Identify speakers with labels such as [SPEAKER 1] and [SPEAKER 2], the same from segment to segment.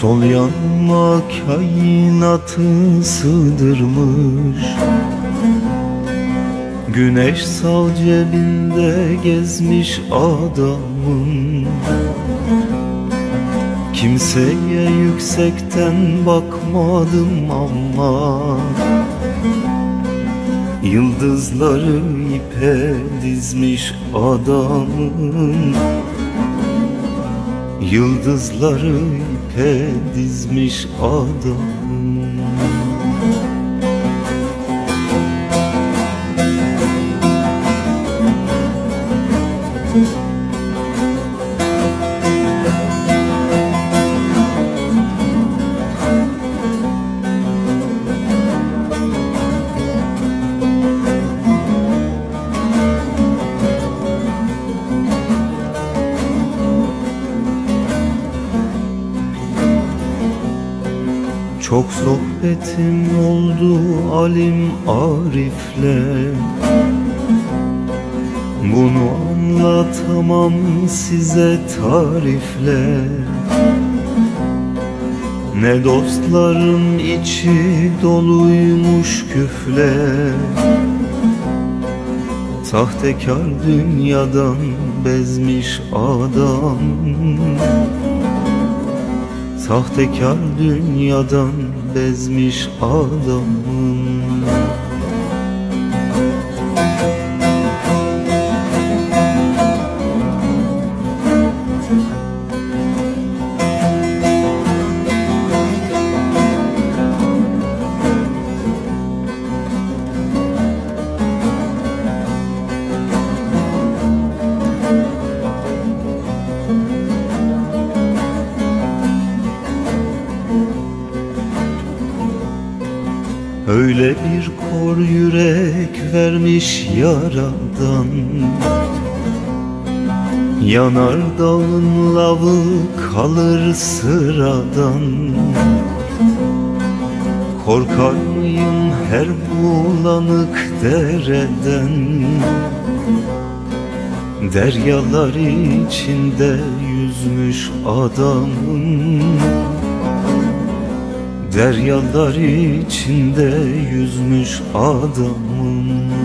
[SPEAKER 1] Sol yanma kainatı sığdırmış. Güneş sal cebinde gezmiş adamın. Kimseye yüksekten bakmadım ama. Yıldızları ipe dizmiş adamın Yıldızları ipe dizmiş adamın Çok sohbetim oldu alim arifle. Bunu anlatamam size tarifle. Ne dostların içi doluymuş küfle. Sahtekar dünyadan bezmiş adam Sahtekar dünyadan bezmiş adamım Öyle bir kor yürek vermiş yaradan. Yanar dağın lavı kalır sıradan. Korkar mıyım her bulanık dereden? Deryalar içinde yüzmüş adamın Deryalar içinde yüzmüş adamım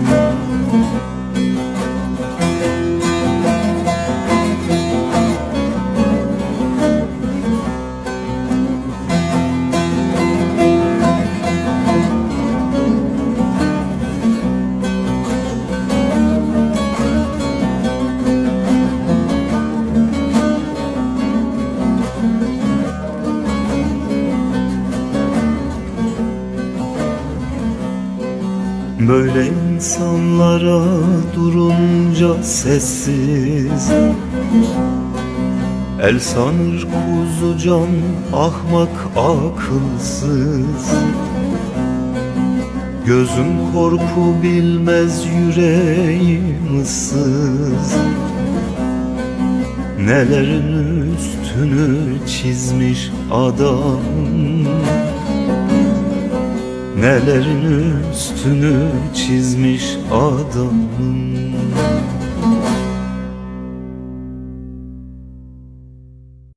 [SPEAKER 1] Böyle insanlara durunca sessiz. El sanır kuzu can ahmak akılsız. Gözüm korku bilmez yüreğim ıssız. Nelerin üstünü çizmiş adam Nelerin üstünü çizmiş adamın